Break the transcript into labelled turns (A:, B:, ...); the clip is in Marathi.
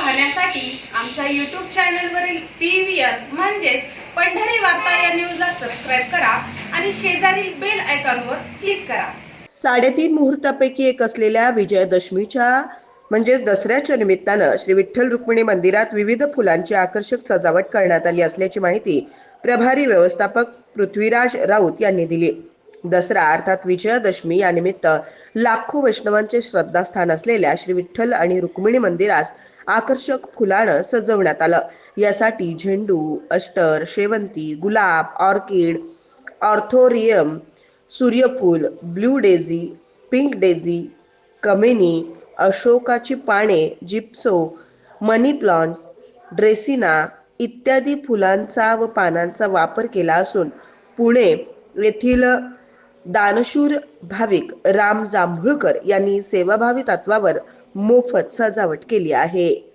A: पाहण्यासाठी आमच्या यूट्यूब चॅनलवरील पी व्ही आर म्हणजेच पंढरी वार्ता या न्यूजला सबस्क्राईब करा आणि शेजारील बेल आयकॉनवर क्लिक करा.
B: साडेतीन मुहूर्तापैकी एक असलेल्या विजयदशमीच्या म्हणजेच दसऱ्याच्या निमित्तानं श्री विठ्ठल रुक्मिणी मंदिरात विविध फुलांची आकर्षक सजावट करण्यात आली असल्याची माहिती प्रभारी व्यवस्थापक पृथ्वीराज राऊत यांनी दिली. दसरा अर्थात विजयादशमी या निमित्त लाखो वैष्णवांचे श्रद्धास्थान असलेल्या श्री विठ्ठल आणि रुक्मिणी मंदिरास आकर्षक फुलानं सजवण्यात आलं. यासाठी झेंडू अष्टर शेवंती गुलाब ऑर्किड ऑर्थोरियम सूर्यफूल ब्लू डेझी पिंक डेझी कमेनी अशोकाची पाने जिप्सो मनी प्लांट ड्रेसिना इत्यादी फुलांचा व पानांचा वापर केला असून पुणे येथील दानशूर भाविक राम जांभुळकर यांनी सेवाभावी तत्वावर मोफत सजावट केली आहे.